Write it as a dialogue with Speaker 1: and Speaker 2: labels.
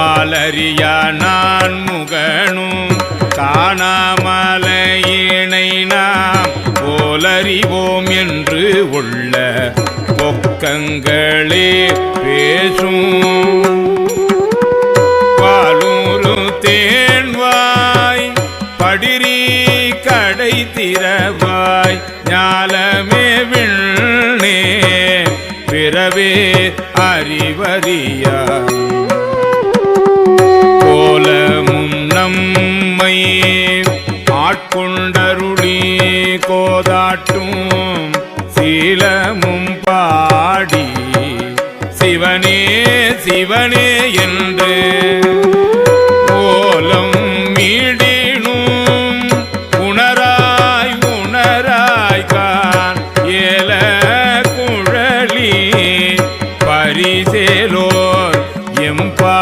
Speaker 1: வாலறியா நான் முகனும் காணாமலையினை நாம் போலறிவோம் என்று உள்ள பொக்கங்களே பேசும். பாலூரு தேன்வாய் படிரி கடை திறவாய் ஞாலமே விண்ணே. பிறவே அறிவறியா கொண்டருளி கோதாட்டும் சீலமும் பாடி. சிவனே சிவனே என்று கோலம் மீடினும் உணராய் உணராய்கான் ஏல குழலி. பரிசேலோர் எம்பா